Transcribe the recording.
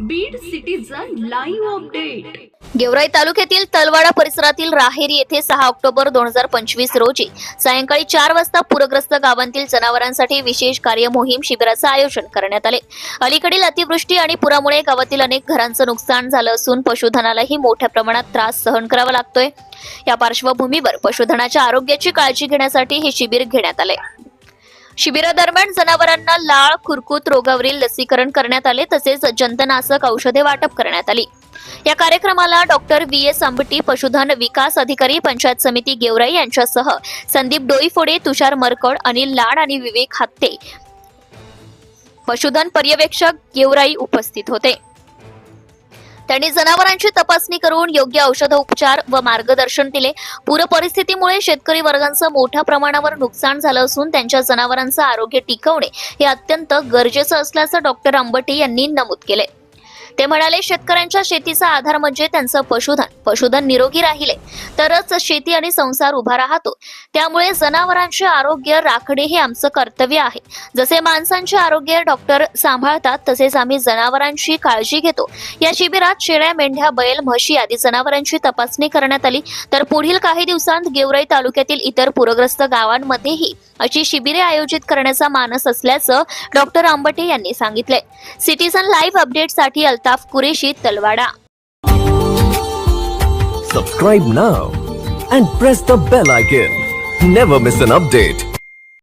Beed citizen live update Georai तालुक्यातील तलवाडा परिसरातील राहेरी येथे सहा ऑक्टोबर दोन हजार पंचवीस रोजी सायंकाळी चार वाजता पूरग्रस्त गावांतील जनावरांसाठी विशेष कार्य मोहीम शिबिराचं आयोजन करण्यात आले. अलीकडील अतिवृष्टी आणि पुरामुळे गावातील अनेक घरांचं नुकसान झालं असून पशुधनालाही मोठ्या प्रमाणात त्रास सहन करावा लागतोय. या पार्श्वभूमीवर पशुधनाच्या आरोग्याची काळजी घेण्यासाठी हे शिबिर घेण्यात आले. शिबिरादरम्यान जनावरांना लाळ खुरकूत रोगावरील लसीकरण करण्यात आले तसेच जंतनाशक औषधे वाटप करण्यात आली. या कार्यक्रमाला डॉक्टर व्ही एस आंबटी पशुधन विकास अधिकारी पंचायत समिती गेवराई यांच्यासह संदीप डोईफोडे तुषार मरकड अनिल लाड आणि विवेक हत्ते. पशुधन पर्यवेक्षक गेवराई उपस्थित होते. त्यांनी जनावरांची तपासणी करून योग्य औषधोपचार व मार्गदर्शन दिले. पूर परिस्थितीमुळे शेतकरी वर्गांचं मोठ्या प्रमाणावर नुकसान झालं असून त्यांच्या जनावरांचं आरोग्य टिकवणे हे अत्यंत गरजेचं असल्याचं डॉक्टर आंबटे यांनी नमूद केले ते म्हणाले शेतकऱ्यांच्या शेतीचा आधार म्हणजे त्यांचं पशुधन. पशुधन निरोगी राहिले तरच शेती आणि संसार उभा राहतो. त्यामुळे जनावरांचे आरोग्य राखणे हे आमचं कर्तव्य आहे. जसे माणसांचे आरोग्य डॉक्टर सांभाळतात तसेच आम्ही जनावरांची काळजी घेतो. या शिबिरात शेळ्या मेंढ्या बैल म्हशी आदी जनावरांची तपासणी करण्यात आली. तर पुढील काही दिवसांत गेवराई तालुक्यातील इतर पूरग्रस्त गावांमध्येही अशी शिबिरे आयोजित करण्याचा मानस असल्याचं डॉक्टर आंबटे यांनी सांगितले सिटीजन लाईव्ह अपडेटसाठी Altaf Qureshi Talwara Subscribe now and press the bell icon. Never miss an update.